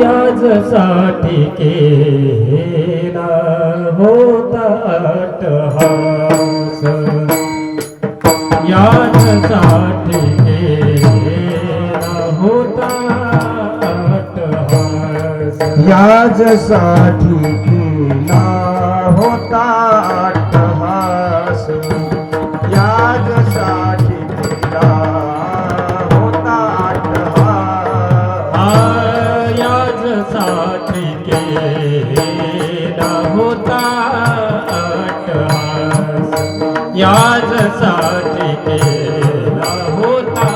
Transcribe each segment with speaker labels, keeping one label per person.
Speaker 1: याजसाठी केला होता अट्टहास. याजसाठी केला होता अट्टहास.
Speaker 2: याजसाठी केला होता अट्टहास. याजसाठी केला होता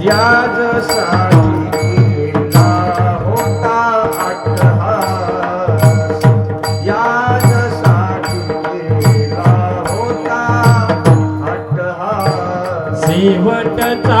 Speaker 2: याज
Speaker 1: याजसाठी केला होता केला होता अट्टहास शेवटचा